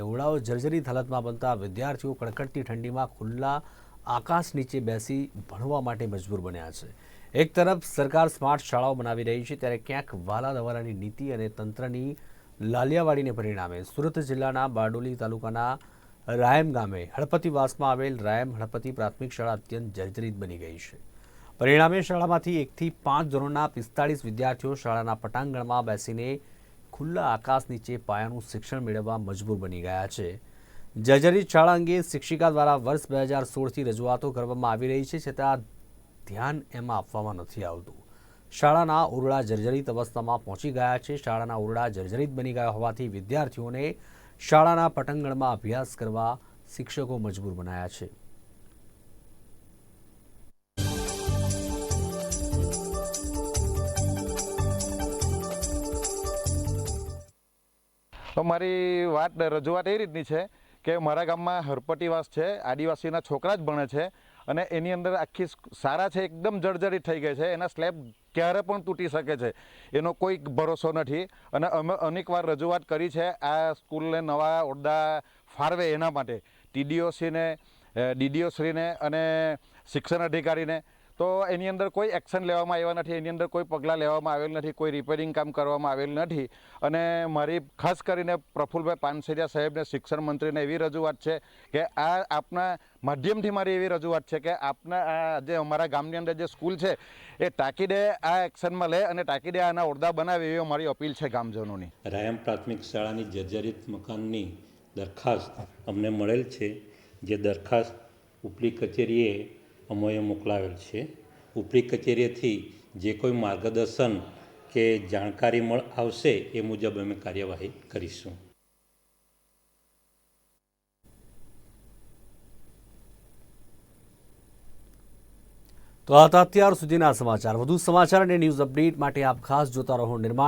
ઓરડાઓ જર્જરિત હાલતમાં બનતા વિદ્યાર્થીઓ કડકડતી ઠંડીમાં ખુલ્લા આકાશ નીચે બેસી ભણવા માટે મજબૂર બન્યા છે. એક તરફ સરકાર સ્માર્ટ શાળાઓ બનાવી રહી છે, ત્યારે ક્યાંક વાલા દવાલાની નીતિ અને તંત્રની લાલિયાવાડીને પરિણામે સુરત જિલ્લાના બારડોલી તાલુકાના રાયમ ગામે હળપતિવાસમાં આવેલ રાયમ હળપતિ પ્રાથમિક શાળા અત્યંત જર્જરિત બની ગઈ છે. પરિણામે શાળામાંથી એકથી પાંચ ધોરણના પિસ્તાળીસ વિદ્યાર્થીઓ શાળાના પટાંગણમાં બેસીને ખુલ્લા આકાશ નીચે પાયાનું શિક્ષણ મેળવવા મજબૂર બની ગયા છે. જર્જરિત શાળા અંગે શિક્ષિકા દ્વારા વર્ષ બે હજાર સોળથી રજૂઆતો કરવામાં આવી રહી છે, છતાં ધ્યાન એમાં આપવામાં નથી આવતું. શાળાના ઓરડા જર્જરિત અવસ્થામાં પહોંચી ગયા છે. શાળાના ઓરડા જર્જરિત બની ગયા હોવાથી વિદ્યાર્થીઓને શાળાના પટંગણમાં અભ્યાસ કરવા શિક્ષકો મજબૂર બનાયા છે. તો મારી વાત, રજૂઆત એ રીતની છે કે મારા ગામમાં હરપટીવાસ છે, આદિવાસીના છોકરા જ ભણે છે અને એની અંદર આખી સારા છે, એકદમ જર્જરિત થઈ ગઈ છે, એના સ્લેબ ક્યારે પણ તૂટી શકે છે, એનો કોઈ ભરોસો નથી. અને અમે અનેકવાર રજૂઆત કરી છે આ સ્કૂલને નવા ઓરડા ફાળવે એના માટે. ટીડીઓસીને ડીડીઓશ્રીને અને શિક્ષણ અધિકારીને. તો એની અંદર કોઈ એક્શન લેવામાં આવ્યા નથી, એની અંદર કોઈ પગલાં લેવામાં આવેલ નથી, કોઈ રિપેરિંગ કામ કરવામાં આવેલ નથી. અને મારી ખાસ કરીને પ્રફુલભાઈ પાનસેરિયા સાહેબને, શિક્ષણ મંત્રીને એવી રજૂઆત છે કે આ આપના માધ્યમથી મારી એવી રજૂઆત છે કે આપના આ જે અમારા ગામની અંદર જે સ્કૂલ છે, એ તાકીદે આ એક્શનમાં લે અને તાકીદે આના ઓરડા બનાવે એવી અમારી અપીલ છે ગામજનોની. રાયમ પ્રાથમિક શાળાની જર્જરિત મકાનની દરખાસ્ત અમને મળેલ છે. જે દરખાસ્ત ઉપલી કચેરીએ અમોએ મોકલાવેલ છે. ઉપરી કચેરીએથી જે કોઈ માર્ગદર્શન કે જાણકારી મળ, આવશે એ મુજબ અમે કાર્યવાહી કરીશું. તો આ હતા અત્યાર સુધીના સમાચાર. વધુ સમાચાર અને ન્યૂઝ અપડેટ માટે આપ ખાસ જોતા રહો નિર્માણ